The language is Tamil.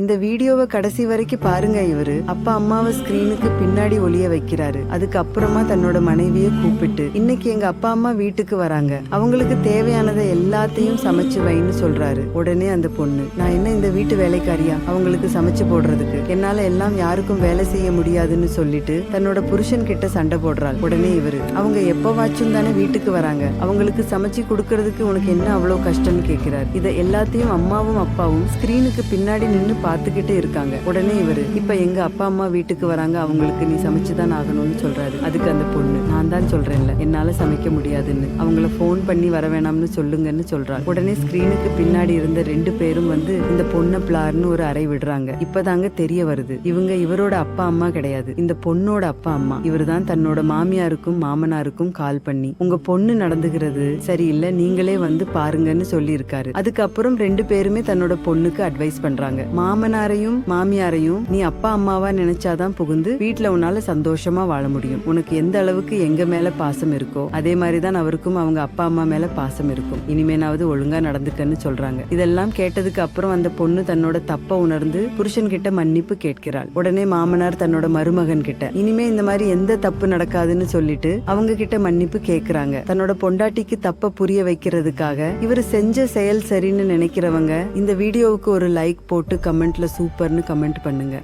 இந்த வீடியோவை கடைசி வரைக்கும் பாருங்க இவரு. அப்பா அம்மாவை ஸ்கிரீனுக்கு பின்னாடி ஒளிய வைக்கிறாரு. அதுக்கப்புறமா தன்னோட மனைவியை கூப்பிட்டு இன்னைக்கு எங்க அப்பா அம்மா வீட்டுக்கு வராங்க. அவங்களுக்கு தேவையானதை எல்லாத்தையும் சமைச்சு வைன்னு சொல்றாரு. உடனே அந்த பொண்ணு நான் என்ன இந்த வீட்டு வேலைக்காரியா? அவங்களுக்கு சமைச்சு போடுறதுக்கு. என்னால எல்லாம் யாருக்கும் வேலை செய்ய முடியாதுன்னு சொல்லிட்டு தன்னோட புருஷன் கிட்ட சண்டை போடுறாள். உடனே இவரு அவங்க எப்பவாச்சும் தானே வீட்டுக்கு வராங்க. அவங்களுக்கு சமைச்சு கொடுக்கறதுக்கு உனக்கு என்ன அவ்வளவு கஷ்டம்னு கேக்குறாரு. இத எல்லாத்தையும் அம்மாவும் அப்பாவும் ஸ்கிரீனுக்கு பின்னாடி நின்னு பார்த்துக்கிட்டே இருக்காங்க. உடனே இவரு இப்ப எங்க அப்பா அம்மா வீட்டுக்கு வராங்க. அவங்களுக்கு நீ சமைச்சுதான் ஆகணும்னு சொல்றாரு. அதுக்கு அந்த பொண்ணு நான் தான் சொல்றேன்ல. என்னால சமைக்க முடியாதுன்னு. அவங்கள ஃபோன் பண்ணி வர வேணாம்னு சொல்லுங்கன்னு சொல்றாங்க. உடனே ஸ்கிரீனுக்கு பின்னாடி இருந்த ரெண்டு பேரும் வந்து இந்த பொண்ணை பிளார்னு ஒரு அறை விடுறாங்க. இப்பதாங்க தெரிய வருது. இவங்க இவரோட அப்பா அம்மா கிடையாது. இந்த பொண்ணோட அப்பா அம்மா இவர் தான் தன்னோட மாமியாருக்கும் மாமனாருக்கும் கால் பண்ணி உங்க பொண்ணு நடந்துகிறது சரியில்லை. நீங்களே வந்து பாருங்கன்னு சொல்லி இருக்காரு அதுக்கப்புறம் ரெண்டு பேருமே தன்னோட பொண்ணுக்கு அட்வைஸ் பண்றாங்க. மாமனாரையும் மாமியாரையும் நீ அப்பா அம்மாவா நினைச்சாதான் புகுந்து வீட்ல உன்னால சந்தோஷமா வாழ முடியும். உனக்கு எந்த அளவுக்கு எங்க மேல பாசம் இருக்கோ அதே மாதிரிதான் அவருக்கும் அவங்க அப்பா அம்மா மேல பாசம் இருக்கும். இனிமேனாவது ஒழுங்கா நடந்துக்கன்னு சொல்றாங்க. இதெல்லாம் கேட்டதுக்கு அப்புறம் அந்த பொண்ணு தன்னோட தப்ப உணர்ந்து புருஷன் கிட்ட மன்னிப்பு கேட்கிறாள். உடனே மாமனார் தன்னோட மருமகன் கிட்ட இனிமே இந்த மாதிரி எந்த தப்பு நடக்காதுன்னு சொல்லிட்டு அவங்க கிட்ட மன்னிப்பு கேக்குறாங்க. தன்னோட பொண்டாட்டிக்கு தப்ப புரிய வைக்கிறதுக்காக இவர் செஞ்ச செயல் சரின்னு நினைக்கிறவங்க இந்த வீடியோவுக்கு ஒரு லைக் போட்டு கமெண்ட்ல சூப்பர்னு கமெண்ட் பண்ணுங்க.